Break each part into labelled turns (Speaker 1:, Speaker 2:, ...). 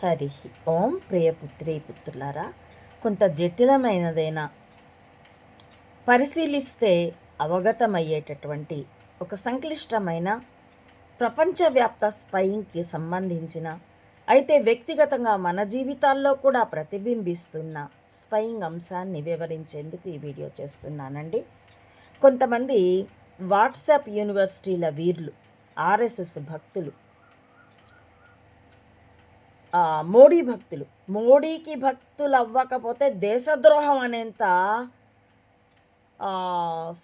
Speaker 1: హరి ఓం ప్రియపుత్రి పుత్రులారా కొంత జటిలమైనదైనా పరిశీలిస్తే అవగతమయ్యేటటువంటి ఒక సంక్లిష్టమైన ప్రపంచవ్యాప్త స్పయింగ్కి సంబంధించిన అయితే వ్యక్తిగతంగా మన జీవితాల్లో కూడా ప్రతిబింబిస్తున్న స్పయింగ్ అంశాన్ని వివరించేందుకు ఈ వీడియో చేస్తున్నానండి. కొంతమంది వాట్సాప్ యూనివర్సిటీల వీర్లు ఆర్ఎస్ఎస్ భక్తులు మోడీ భక్తులు. మోడీకి భక్తులు అవ్వకపోతే దేశద్రోహం అనేంత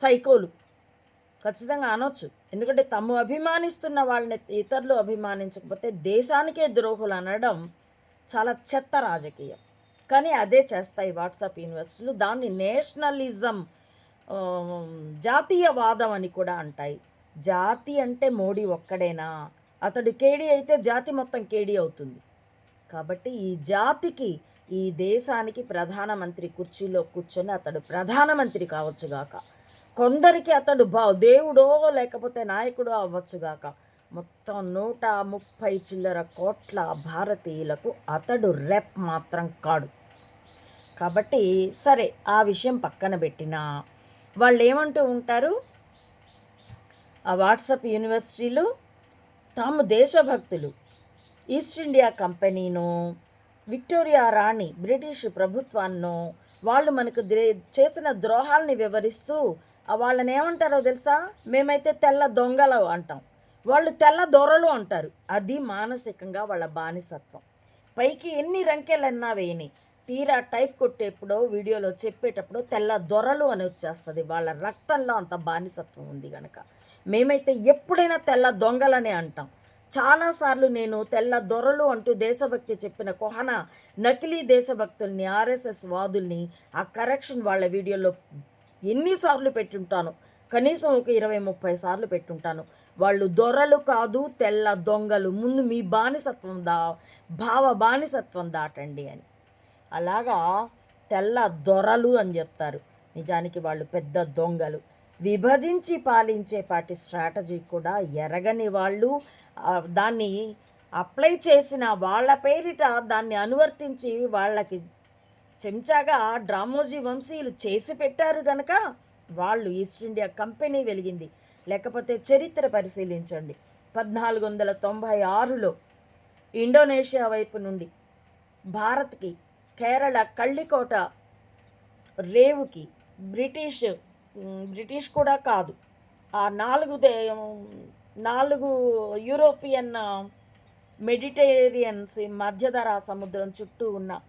Speaker 1: సైకోలు. ఖచ్చితంగా అనొచ్చు. ఎందుకంటే తమ్ము అభిమానిస్తున్న వాళ్ళని ఇతరులు అభిమానించకపోతే దేశానికే ద్రోహులు అనడం చాలా చెత్త రాజకీయం. కానీ అదే చేస్తాయి వాట్సాప్ యూనివర్సిటీలు. దాన్ని నేషనలిజం జాతీయవాదం అని కూడా అంటాయి. జాతి అంటే మోడీ ఒక్కడేనా? అతడు కేడీ అయితే జాతి మొత్తం కేడీ అవుతుంది. కాబట్టి ఈ జాతికి ఈ దేశానికి ప్రధానమంత్రి కుర్చీలో కూర్చొని అతడు ప్రధానమంత్రి కావచ్చుగాక కొందరికి అతడు బా దేవుడో లేకపోతే నాయకుడో అవ్వచ్చుగాక మొత్తం నూట ముప్పై చిల్లర కోట్ల భారతీయులకు అతడు రెప్ మాత్రం కాడు. కాబట్టి సరే ఆ విషయం పక్కన పెట్టినా వాళ్ళు ఏమంటూ ఉంటారు? ఆ వాట్సాప్ యూనివర్సిటీలు తాము దేశభక్తులు. ఈస్ట్ ఇండియా కంపెనీను విక్టోరియా రాణి బ్రిటిష్ ప్రభుత్వాన్నో వాళ్ళు మనకు చేసిన ద్రోహాల్ని వివరిస్తూ వాళ్ళని ఏమంటారో తెలుసా? మేమైతే తెల్ల దొంగలు అంటాం. వాళ్ళు తెల్ల దొరలు అంటారు. అది మానసికంగా వాళ్ళ బానిసత్వం. పైకి ఎన్ని రంకెలన్నా వేయని తీరా టైప్ కొట్టేప్పుడో వీడియోలో చెప్పేటప్పుడు తెల్ల దొరలు అని వచ్చేస్తుంది. వాళ్ళ రక్తంలో అంత బానిసత్వం ఉంది కనుక మేమైతే ఎప్పుడైనా తెల్ల దొంగలనే అంటాం. చాలాసార్లు నేను తెల్ల దొరలు అంటూ దేశభక్తి చెప్పిన కొహన నకిలీ దేశభక్తుల్ని ఆర్ఎస్ఎస్ వాదుల్ని ఆ కరెక్షన్ వాళ్ళ వీడియోలో ఎన్నిసార్లు పెట్టుంటాను? కనీసం ఒక ఇరవై ముప్పై సార్లు పెట్టుంటాను. వాళ్ళు దొరలు కాదు తెల్ల దొంగలు. ముందు మీ బానిసత్వం దా భావ బానిసత్వం దాటండి అని. అలాగా తెల్ల దొరలు అని చెప్తారు. నిజానికి వాళ్ళు పెద్ద దొంగలు. విభజించి పాలించే పాటి స్ట్రాటజీ కూడా ఎరగని వాళ్ళు దాన్ని అప్లై చేసిన వాళ్ళ పేరిట దాన్ని అనువర్తించి వాళ్ళకి చెంచాగా డ్రామోజీ వంశీయులు చేసి పెట్టారు గనక వాళ్ళు ఈస్ట్ ఇండియా కంపెనీ వెలిగింది. లేకపోతే చరిత్ర పరిశీలించండి. పద్నాలుగు వందల తొంభై ఆరులో ఇండోనేషియా వైపు నుండి భారత్కి కేరళ కళ్ళికోట రేవుకి బ్రిటిష్ బ్రిటిష్ కూడా కాదు. ఆ నాలుగు దే నాలుగు యూరోపియన్ మెడిటేరియన్స్ మధ్యధరా సముద్రం చుట్టూ ఉన్న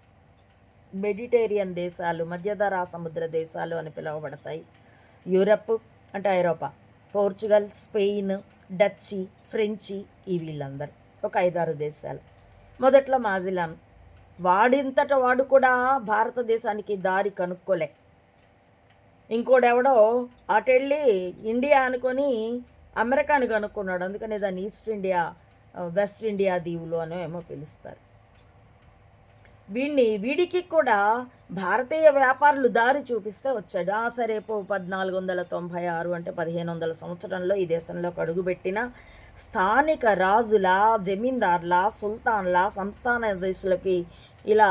Speaker 1: మెడిటేరియన్ దేశాలు మధ్యధరా సముద్ర దేశాలు అని పిలువబడతాయి. యూరప్ అంటే ఐరోపా పోర్చుగల్ స్పెయిన్ డచ్చి ఫ్రెంచి ఈ వీళ్ళందరూ ఒక ఐదారు దేశాలు. మొదట్లో మాజిలాన్ వాడింతట వాడు కూడా భారతదేశానికి దారి కనుక్కోలే. ఇంకోడెవడో అటెళ్ళి ఇండియా అనుకొని అమెరికాని కనుక్కున్నాడు. అందుకని దాన్ని ఈస్ట్ ఇండియా వెస్ట్ ఇండియా దీవులు అనో ఏమో పిలుస్తారు. వీడిని వీడికి కూడా భారతీయ వ్యాపారులు దారి చూపిస్తే వచ్చాడు. ఆ సరే పో పద్నాలుగు వందల తొంభై ఆరు అంటే పదిహేను వందల సంవత్సరంలో ఈ దేశంలోకి అడుగుపెట్టిన స్థానిక రాజుల జమీందార్ల సుల్తాన్ల సంస్థానాధీశులకి ఇలా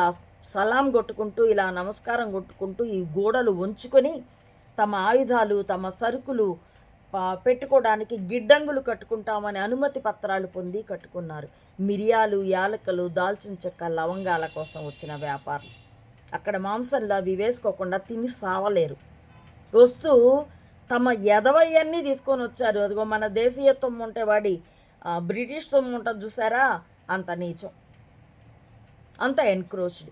Speaker 1: సలాం కొట్టుకుంటూ ఇలా నమస్కారం కొట్టుకుంటూ ఈ గోడలు ఉంచుకొని తమ ఆయుధాలు తమ సరుకులు పెట్టుకోవడానికి గిడ్డంగులు కట్టుకుంటామని అనుమతి పత్రాలు పొంది కట్టుకున్నారు. మిరియాలు యాలకలు దాల్చిన చెక్క లవంగాల కోసం వచ్చిన వ్యాపారులు. అక్కడ మాంసంలో అవి వేసుకోకుండా తిని సావలేరు. వస్తూ తమ ఎదవయ్యన్నీ తీసుకొని వచ్చారు. అదిగో మన దేశీయ తొమ్ము ఉంటే వాడి బ్రిటిష్ తొమ్ము ఉంటుంది చూసారా? అంత నీచం. అంత ఎన్క్రోచ్డ్.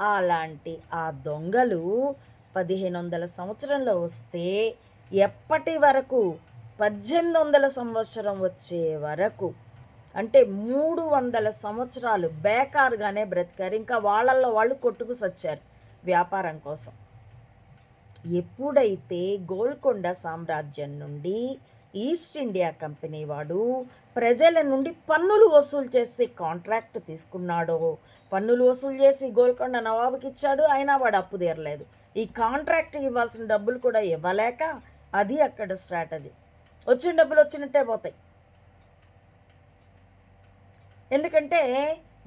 Speaker 1: అలాంటి ఆ దొంగలు పదిహేను వందల సంవత్సరంలో వస్తే ఎప్పటి వరకు పద్దెనిమిది వందల సంవత్సరం వచ్చే వరకు? అంటే మూడు వందల సంవత్సరాలు బేకారుగానే బ్రతికారు. ఇంకా వాళ్ళల్లో వాళ్ళు కొట్టుకు సచ్చారు వ్యాపారం కోసం. ఎప్పుడైతే గోల్కొండ సామ్రాజ్యం నుండి ఈస్ట్ ఇండియా కంపెనీ వాడు ప్రజల నుండి పన్నులు వసూలు చేసి కాంట్రాక్ట్ తీసుకున్నాడో పన్నులు వసూలు చేసి గోల్కొండ నవాబుకి ఇచ్చాడు అయినా వాడు అప్పు తీరలేదు. ఈ కాంట్రాక్ట్ ఇవ్వాల్సిన డబ్బులు కూడా ఇవ్వలేక అది అక్కడ స్ట్రాటజీ వచ్చిన డబ్బులు వచ్చినట్టే పోతాయి. ఎందుకంటే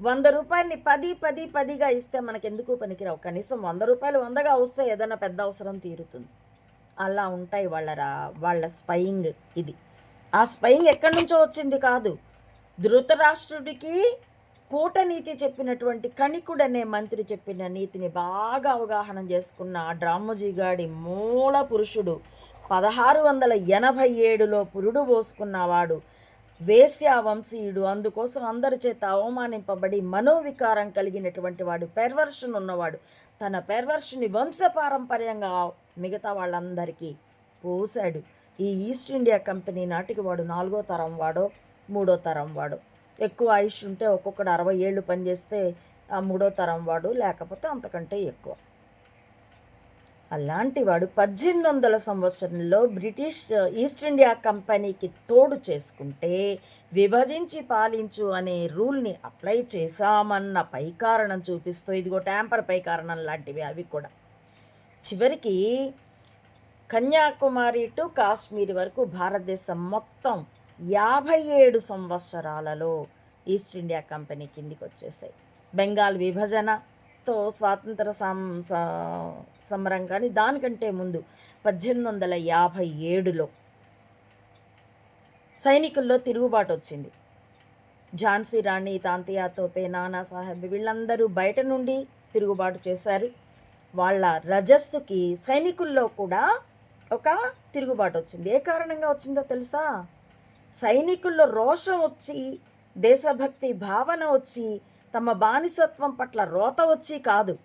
Speaker 1: వంద రూపాయలని పది పది పదిగా ఇస్తే మనకెందుకు పనికిరావు? కనీసం వంద రూపాయలు వందగా వస్తే ఏదైనా పెద్ద అవసరం తీరుతుంది. అలా ఉంటాయి వాళ్ళ రా వాళ్ళ స్పయింగ్ ఇది. ఆ స్పయింగ్ ఎక్కడి నుంచో వచ్చింది కాదు. ధృతరాష్ట్రుడికి కూటనీతి చెప్పినటువంటి కణికుడు అనే మంత్రి చెప్పిన నీతిని బాగా అవగాహన చేసుకున్న డ్రామోజీ గాడి మూల పురుషుడు పదహారు వందల ఎనభై ఏడులో పురుడు పోసుకున్నవాడు వేశ్యా వంశీయుడు. అందుకోసం అందరి చేత అవమానింపబడి మనోవికారం కలిగినటువంటి వాడు పెర్వర్షన్ ఉన్నవాడు. తన పెర్వర్షన్ని వంశపారంపర్యంగా మిగతా వాళ్ళందరికీ పోసాడు ఈ ఈస్ట్ ఇండియా కంపెనీ నాటికి వాడు నాలుగో తరం వాడో మూడో తరం వాడు. ఎక్కువ ఆయుష్ ఉంటే ఒక్కొక్కడు అరవై ఏళ్ళు పనిచేస్తే ఆ మూడో తరం వాడు లేకపోతే అంతకంటే ఎక్కువ. అలాంటివాడు పద్దెనిమిది వందల సంవత్సరంలో బ్రిటిష్ ఈస్ట్ ఇండియా కంపెనీకి తోడు చేసుకుంటే విభజించి పాలించు అనే రూల్ని అప్లై చేశామన్న పైకారణం చూపిస్తూ ఇదిగో ట్యాంపర్ పైకారణం లాంటివి అవి కూడా. చివరికి కన్యాకుమారి టు కాశ్మీర్ వరకు భారతదేశం మొత్తం యాభై ఏడు సంవత్సరాలలో ఈస్ట్ ఇండియా కంపెనీ కిందికి వచ్చేసాయి. బెంగాల్ విభజన తో స్వాతంత్ర సం సమరం కానీ దానికంటే ముందు పద్దెనిమిది వందల యాభై ఏడులో సైనికుల్లో తిరుగుబాటు వచ్చింది. ఝాన్సీ రాణి తాంతియా తోపే నానా సాహెబ్ వీళ్ళందరూ బయట నుండి తిరుగుబాటు చేశారు. వాళ్ళ రజస్సుకి సైనికుల్లో కూడా ఒక తిరుగుబాటు వచ్చింది. ఏ కారణంగా వచ్చిందో తెలుసా? సైనికుల్లో రోషం వచ్చి దేశభక్తి భావన వచ్చి తమ బానిసత్వం పట్ల రోత వచ్చి కాదు.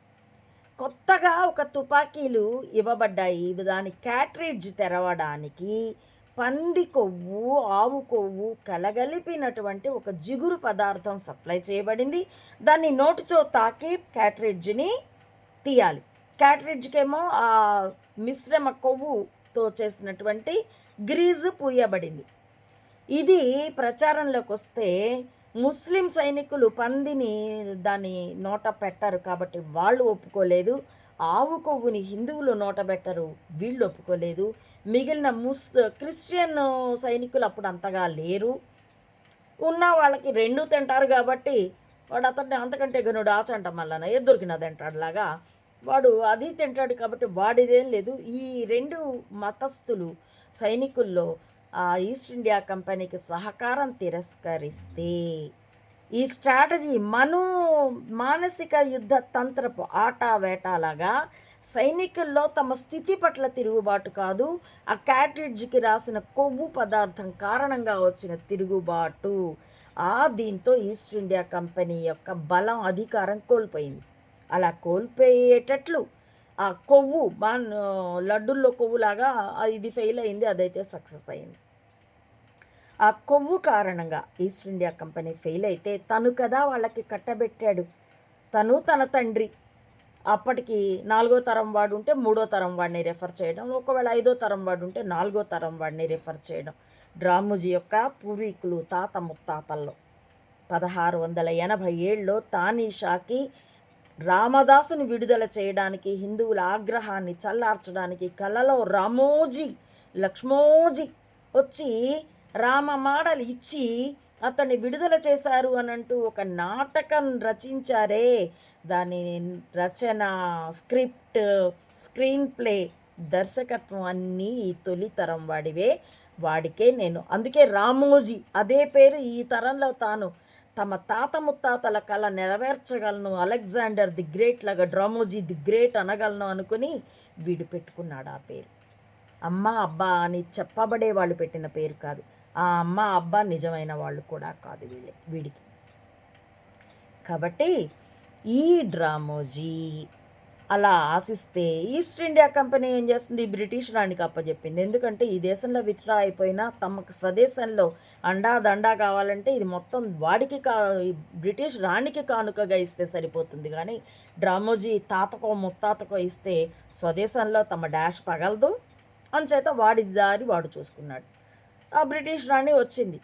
Speaker 1: కొత్తగా ఒక తుపాకీలు ఇవ్వబడ్డాయి. దాని క్యాట్రిడ్జ్ తెరవడానికి పంది కొవ్వు ఆవు కొవ్వు కలగలిపినటువంటి ఒక జిగురు పదార్థం సప్లై చేయబడింది. దాన్ని నోటితో తాకి క్యాట్రిడ్జ్ని తీయాలి. క్యాట్రిడ్జ్కేమో ఆ మిశ్రమ కొవ్వుతో చేసినటువంటి గ్రీజు పూయబడింది. ఇది ప్రచారంలోకి వస్తే ముస్లిం సైనికులు పందిని దాని నోట పెట్టరు కాబట్టి వాళ్ళు ఒప్పుకోలేదు. ఆవు కొవ్వుని హిందువులు నోట పెట్టరు. వీళ్ళు ఒప్పుకోలేదు. మిగిలిన ముస్ క్రిస్టియన్ సైనికులు అప్పుడు అంతగా లేరు. ఉన్న వాళ్ళకి రెండు తింటారు కాబట్టి వాడు అతన్ని అంతకంటే గనుడు ఆచంట మళ్ళన దొరికినది అంటాడులాగా వాడు అది తింటాడు కాబట్టి వాడిదేం లేదు. ఈ రెండు మతస్థులు సైనికుల్లో ఈస్ట్ ఇండియా కంపెనీకి సహకారం తిరస్కరిస్తే ఈ స్ట్రాటజీ మను మానసిక యుద్ధ తంత్రపు ఆటా వేటలాగా సైనికుల్లో తమ స్థితి పట్ల తిరుగుబాటు కాదు ఆ క్యాట్రిడ్జ్కి రాసిన కొవ్వు పదార్థం కారణంగా వచ్చిన తిరుగుబాటు. ఆ దీంతో ఈస్ట్ ఇండియా కంపెనీ యొక్క బలం అధికారం కోల్పోయింది. అలా కోల్పోయేటట్లు ఆ కొవ్వు మా లడ్డుల్లో కొవ్వులాగా ఇది ఫెయిల్ అయింది అదైతే సక్సెస్ అయింది. ఆ కొవ్వు కారణంగా ఈస్ట్ ఇండియా కంపెనీ ఫెయిల్ అయితే తను కదా వాళ్ళకి కట్టబెట్టాడు. తను తన తండ్రి. అప్పటికి నాలుగో తరం వాడు ఉంటే మూడో తరం వాడిని రెఫర్ చేయడం ఒకవేళ ఐదో తరం వాడు ఉంటే నాలుగో తరం వాడిని రెఫర్ చేయడం. డ్రామోజీ యొక్క పూర్వీకులు తాత ముత్తాతల్లో. పదహారు వందల ఎనభై ఏళ్ళలో తానీషాకి రామదాసుని విడుదల చేయడానికి హిందువుల ఆగ్రహాన్ని చల్లార్చడానికి కలలో రామోజీ లక్ష్మోజీ వచ్చి రామ మాడలు ఇచ్చి అతన్ని విడుదల చేశారు అని అంటూ ఒక నాటకం రచించారే. దాని రచన స్క్రిప్ట్ స్క్రీన్ ప్లే దర్శకత్వం అన్నీ ఈ తొలి తరం వాడివే. వాడికే నేను. అందుకే రామోజీ అదే పేరు ఈ తరంలో తాను. తమ తాత ముత్తాతల కళ నెరవేర్చగలను అలెగ్జాండర్ ది గ్రేట్ లాగా డ్రామోజీ ది గ్రేట్ అనగలను అనుకుని వీడు పెట్టుకున్నాడు ఆ పేరు. అమ్మ అబ్బా అని చెప్పబడే వాళ్ళు పెట్టిన పేరు కాదు. ఆ అమ్మ అబ్బా నిజమైన వాళ్ళు కూడా కాదు వీళ్ళే వీడికి. కాబట్టి ఈ డ్రామోజీ అలా ఆశిస్తే ఈస్ట్ ఇండియా కంపెనీ ఏం చేస్తుంది? బ్రిటిష్ రాణికి అప్పచెప్పింది ఎందుకంటే ఈ దేశంలో విత్డ్రా అయిపోయినా తమకు స్వదేశంలో అండా దండా కావాలంటే ఇది మొత్తం వాడికి కా బ్రిటిష్ రాణికి కానుకగా ఇస్తే సరిపోతుంది. కానీ డ్రామోజీ తాతకో ముత్తాతకో ఇస్తే స్వదేశంలో తమ డాష్ పగలదు. అంచేత వాడి దారి వాడు చూసుకున్నాడు. బ్రిటిష్ రాణి వచ్చింది.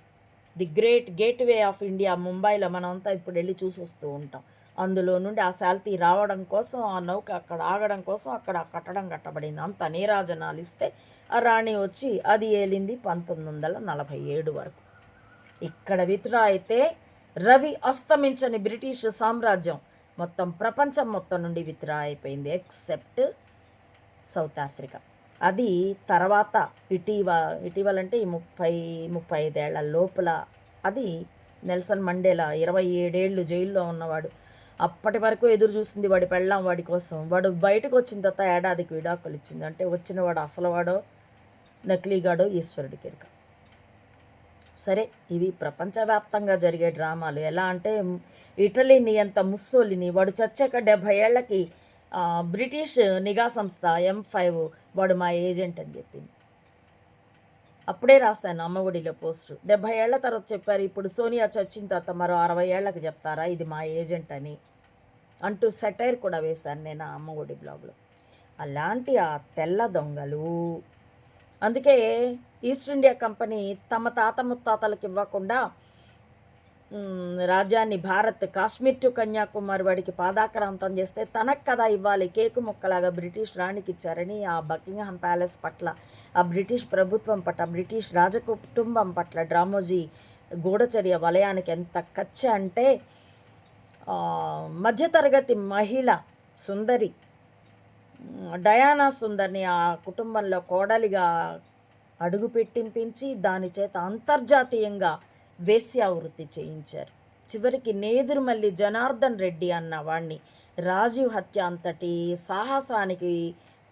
Speaker 1: The great gateway of India ముంబైలో మనమంతా ఇప్పుడు వెళ్ళి చూసి వస్తూ ఉంటాం. అందులో నుండి ఆ శాల్తీ రావడం కోసం ఆ నౌక అక్కడ ఆగడం కోసం అక్కడ ఆ కట్టడం కట్టబడింది. అంత నీరాజనాలు ఇస్తే ఆ రాణి వచ్చి అది ఏలింది పంతొమ్మిది వందల నలభై ఏడు వరకు. ఇక్కడ విత్రా అయితే రవి అస్తమించని బ్రిటిష్ సామ్రాజ్యం మొత్తం ప్రపంచం మొత్తం నుండి విత్రా అయిపోయింది ఎక్సెప్ట్ సౌత్ ఆఫ్రికా. అది తర్వాత ఇటీవ ఇటీవల అంటే ఈ ముప్పై ముప్పై ఐదేళ్ళ లోపల అది నెల్సన్ మండేలా ఇరవై ఏడేళ్ళు జైల్లో ఉన్నవాడు. అప్పటి వరకు ఎదురు చూసింది వాడి పెళ్ళాం వాడి కోసం. వాడు బయటకు వచ్చిన తర్వాత ఏడాదికి విడాకులు ఇచ్చింది. అంటే వచ్చినవాడు అసలువాడో అసలు వాడో నకిలీగాడో ఈశ్వరుడి కెరిక సరే ఇవి ప్రపంచవ్యాప్తంగా జరిగే డ్రామాలు. ఎలా అంటే ఇటలీని అంత ముస్సోలిని వాడు చచ్చాక డెబ్భై ఏళ్ళకి బ్రిటిష్ నిఘా సంస్థ ఎం ఫైవ్ వాడు మా ఏజెంట్ అని చెప్పింది. అప్పుడే రాశాను అమ్మఒడిలో పోస్టు. డెబ్భై ఏళ్ళ తర్వాత చెప్పారు ఇప్పుడు సోనియా చచ్చిన తర్వాత మరో అరవై ఏళ్ళకి చెప్తారా ఇది మా ఏజెంట్ అని అంటూ సెటైర్ కూడా వేశాను నేను ఆ అమ్మఒడి బ్లాగ్లో. అలాంటి ఆ తెల్ల దొంగలు. అందుకే ఈస్ట్ ఇండియా కంపెనీ తమ తాత ముత్తాతలకు ఇవ్వకుండా రాజ్యాన్ని భారత్ కాశ్మీర్ టు కన్యాకుమారి వాడికి పాదాక్రాంతం చేస్తే తనకు కదా ఇవ్వాలి. కేకు మొక్కలాగా బ్రిటిష్ రాణికి ఇచ్చారని ఆ బకింగ్హామ్ ప్యాలెస్ పట్ల ఆ బ్రిటిష్ ప్రభుత్వం పట్ల బ్రిటిష్ రాజకుటుంబం పట్ల డ్రామోజీ గూఢచర్య వలయానికి ఎంత కచ్చ అంటే మధ్యతరగతి మహిళ సుందరి డయానా సుందర్ని ఆ కుటుంబంలో కోడలిగా అడుగు పెట్టింపించి దాని చేత అంతర్జాతీయంగా వేశ్యావృత్తి చేయించారు. చివరికి నేదురుమల్లి జనార్దన్ రెడ్డి అన్న వాణ్ణి రాజీవ్ హత్య అంతటి సాహసానికి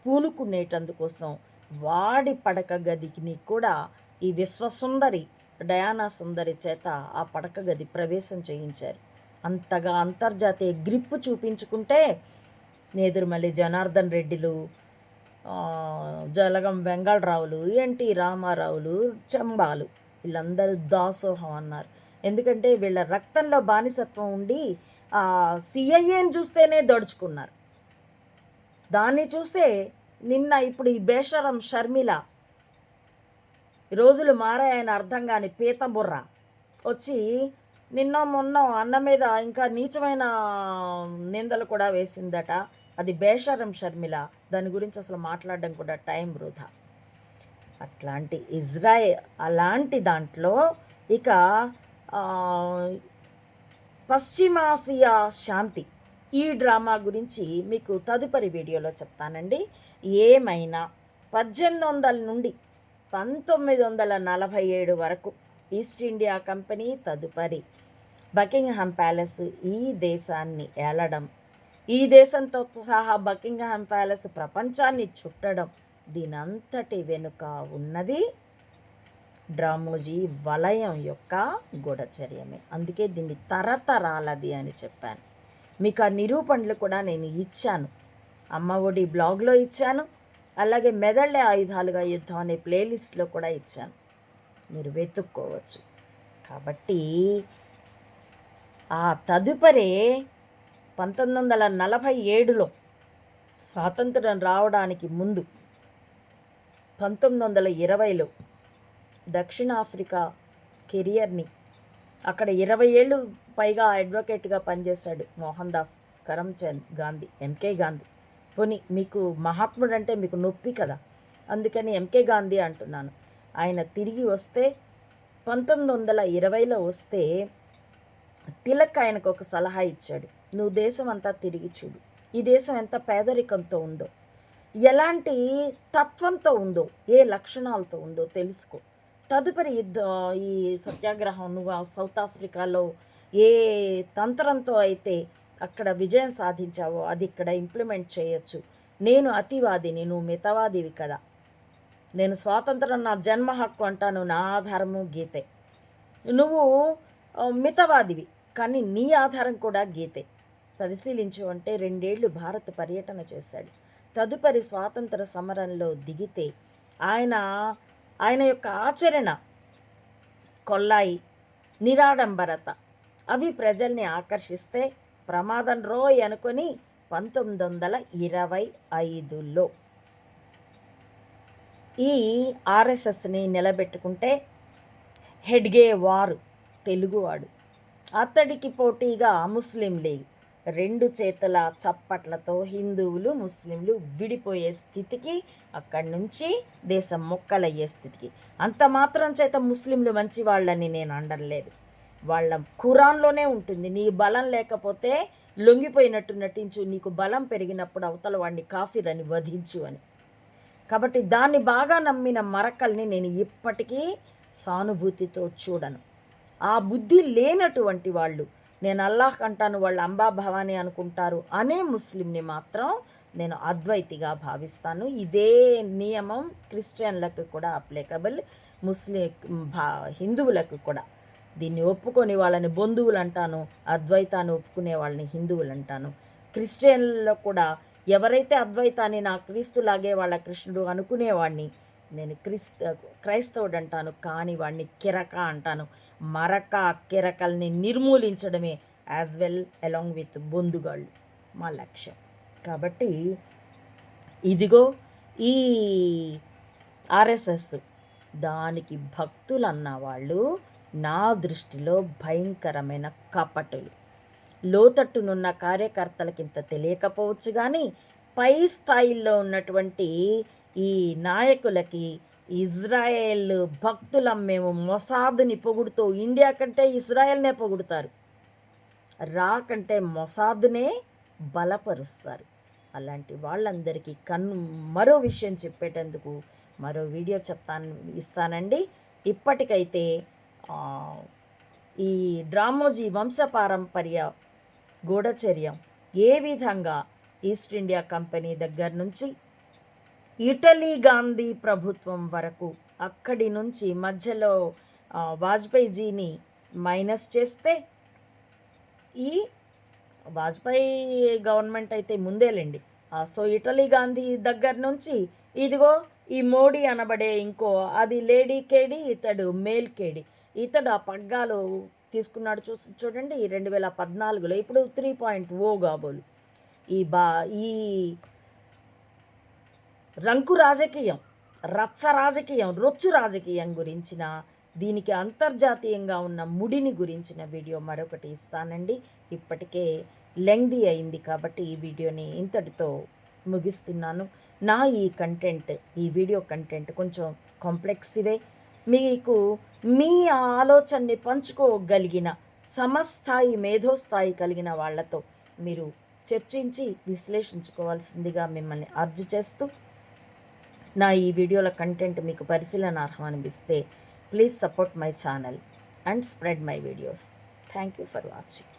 Speaker 1: పూనుకునేటందుకోసం వాడి పడక గదికి కూడా ఈ విశ్వసుందరి డయానా సుందరి చేత ఆ పడక గది ప్రవేశం చేయించారు. అంతగా అంతర్జాతీయ గ్రిప్పు చూపించుకుంటే నేదురుమల్లి జనార్దన్ రెడ్డిలు జలగం వెంగళరావులు ఎన్టీ రామారావులు చెంబాలు వీళ్ళందరూ దాసోహం అన్నారు. ఎందుకంటే వీళ్ళ రక్తంలో బానిసత్వం ఉండి ఆ సిఐఏని చూస్తేనే దడుచుకున్నారు. దాన్ని చూస్తే నిన్న ఇప్పుడు ఈ బేషరం షర్మిల రోజులు మారాయని అర్థం కాని పీత బుర్ర వచ్చి నిన్న మొన్న అన్న మీద ఇంకా నీచమైన నిందలు కూడా వేసిందట. అది బేషరం షర్మిల. దాని గురించి అసలు మాట్లాడడం కూడా టైం వృధా. అట్లాంటి ఇజ్రాయెల్ అలాంటి దాంట్లో ఇక పశ్చిమాసియా శాంతి. ఈ డ్రామా గురించి మీకు తదుపరి వీడియోలో చెప్తానండి. ఏమైనా పద్దెనిమిది వందల నుండి పంతొమ్మిది వందల నలభై ఏడు వరకు ఈస్ట్ ఇండియా కంపెనీ తదుపరి బకింగ్హామ్ ప్యాలెస్ ఈ దేశాన్ని ఏలడం ఈ దేశంతో సహా బకింగ్హామ్ ప్యాలెస్ ప్రపంచాన్ని చుట్టడం దీనంతటి వెనుక ఉన్నది డ్రామోజీ వలయం యొక్క గూఢచర్యమే. అందుకే దీన్ని తరతరాలది అని చెప్పాను. మీకు ఆ నిరూపణలు కూడా నేను ఇచ్చాను. అమ్మ ఒడి బ్లాగ్లో ఇచ్చాను. అలాగే మెదళ్ళే ఆయుధాలుగా యుద్ధం అనే ప్లేలిస్ట్లో కూడా ఇచ్చాను. మీరు వెతుక్కోవచ్చు. కాబట్టి ఆ తదుపరి పంతొమ్మిది వందల నలభై ఏడులో స్వాతంత్రం రావడానికి ముందు పంతొమ్మిది వందల ఇరవైలో దక్షిణాఫ్రికా కెరియర్ని అక్కడ ఇరవై ఏళ్ళు పైగా అడ్వకేట్గా పనిచేశాడు మోహన్ దాస్ కరమ్చంద్ గాంధీ ఎంకే గాంధీ. పోనీ మీకు మహాత్ముడు అంటే మీకు నొప్పి కదా? అందుకని ఎంకే గాంధీ అంటున్నాను. ఆయన తిరిగి వస్తే పంతొమ్మిది వందల ఇరవైలో వస్తే తిలక్ ఆయనకు ఒక సలహా ఇచ్చాడు. నువ్వు దేశం అంతా తిరిగి చూడు. ఈ దేశం ఎంత పేదరికంతో ఉందో. ఎలాంటి తత్వంతో ఉందో ఏ లక్షణాలతో ఉందో తెలుసుకో. తదుపరి యుద్ధ ఈ సత్యాగ్రహం నువ్వు సౌత్ ఆఫ్రికాలో ఏ తంత్రంతో అయితే అక్కడ విజయం సాధించావో అది ఇక్కడ ఇంప్లిమెంట్ చేయొచ్చు. నేను అతివాదిని నువ్వు మితవాదివి కదా. నేను స్వాతంత్రం నా జన్మ హక్కు అంటాను నా ఆధారము గీతే. నువ్వు మితవాదివి కానీ నీ ఆధారం కూడా గీతే. పరిశీలించు అంటే రెండేళ్ళు భారత్ పర్యటన చేశాడు. తదుపరి స్వాతంత్ర సమరంలో దిగితే ఆయన ఆయన యొక్క ఆచరణ కొల్లాయి నిరాడంబరత. అవి ప్రజల్ని ఆకర్షిస్తే ప్రమాదం రోయ్ అనుకొని పంతొమ్మిది వందల ఇరవై ఐదులో ఈ ఆర్ఎస్ఎస్ని నిలబెట్టుకుంటే హెడ్గే వారు తెలుగువాడు. అతడికి పోటీగా ముస్లిం లీగ్. రెండు చేతుల చప్పట్లతో హిందువులు ముస్లింలు విడిపోయే స్థితికి అక్కడి నుంచి దేశం మొక్కలయ్యే స్థితికి. అంత మాత్రం చేత ముస్లింలు మంచి వాళ్ళని నేను అండర్లేదు వాళ్ళ ఖురాన్లోనే ఉంటుంది. నీ బలం లేకపోతే లొంగిపోయినట్టు నటించు. నీకు బలం పెరిగినప్పుడు అవతల వాడిని కాఫీర్ అని వధించు అని. కాబట్టి దాన్ని బాగా నమ్మిన మరకల్ని నేను ఇప్పటికీ సానుభూతితో చూడను. ఆ బుద్ధి లేనటువంటి వాళ్ళు నేను అల్లాహ్ అంటాను వాళ్ళు అంబా భవాని అనుకుంటారు అనే ముస్లింని మాత్రం నేను అద్వైతిగా భావిస్తాను. ఇదే నియమం క్రిస్టియన్లకు కూడా అప్లికబుల్ ముస్లిం భా హిందువులకు కూడా. దీన్ని ఒప్పుకొని వాళ్ళని బంధువులు అంటాను అద్వైతాన్ని ఒప్పుకునే వాళ్ళని హిందువులు అంటాను. క్రిస్టియన్లలో కూడా ఎవరైతే అద్వైతాన్ని నా క్రీస్తులాగే వాళ్ళ కృష్ణుడు అనుకునేవాడిని నేను క్రిస్త క్రైస్తవుడు అంటాను కానీ వాడిని కిరక అంటాను. మరక కిరకల్ని నిర్మూలించడమే యాజ్ వెల్ అలాంగ్ విత్ బొందుగాళ్ళు. మా లక్ష్యం. కాబట్టి ఇదిగో ఈ ఆర్ఎస్ఎస్ దానికి భక్తులు అన్న వాళ్ళు నా దృష్టిలో భయంకరమైన కపటులు. లోతట్టునున్న కార్యకర్తలకింత తెలియకపోవచ్చు కానీ పై స్థాయిల్లో ఉన్నటువంటి ఈ నాయకులకి ఇజ్రాయెల్ భక్తులం మేము మొసాద్ని పొగుడుతూ ఇండియా కంటే ఇజ్రాయెల్నే పొగుడుతారు. రా కంటే మొసాద్నే బలపరుస్తారు. అలాంటి వాళ్ళందరికీ కన్ను మరో విషయం చెప్పేటందుకు మరో వీడియో చెప్తాను ఇస్తానండి. ఇప్పటికైతే ఈ డ్రామోజీ వంశపారంపర్య గూఢచర్యం ఏ విధంగా ఈస్ట్ ఇండియా కంపెనీ దగ్గర నుంచి ఇటలీ గాంధీ ప్రభుత్వం వరకు అక్కడి నుంచి మధ్యలో వాజ్పేయిజీని మైనస్ చేస్తే ఈ వాజ్పేయి గవర్నమెంట్ అయితే ముందేలేండి. సో ఇటలీ గాంధీ దగ్గర నుంచి ఇదిగో ఈ మోడీ అనబడే ఇంకో అది లేడీ కేడి ఇతడు మేల్ కేడి. ఇతడు ఆ పగ్గాలు తీసుకున్నాడు చూసి చూడండి రెండు వేల పద్నాలుగులో. ఇప్పుడు త్రీ పాయింట్ ఓ కాబోలు ఈ బా ఈ రంకు రాజకీయం రచ్చ రాజకీయం రొచ్చు రాజకీయం గురించిన దీనికి అంతర్జాతీయంగా ఉన్న ముడిని గురించిన వీడియో మరొకటి ఇస్తానండి. ఇప్పటికే లెంగ్దీ అయింది కాబట్టి ఈ వీడియోని ఇంతటితో ముగిస్తున్నాను. నా ఈ కంటెంట్ ఈ వీడియో కంటెంట్ కొంచెం కాంప్లెక్సివే. మీకు మీ ఆలోచనని పంచుకోగలిగిన సమస్థాయి మేధోస్థాయి కలిగిన వాళ్ళతో మీరు చర్చించి విశ్లేషించుకోవాల్సిందిగా మిమ్మల్ని అర్జు చేస్తూ నా ఈ వీడియోల కంటెంట్ మీకు పరిశీలనార్హం అనిపిస్తే please support my channel and spread my videos thank you for watching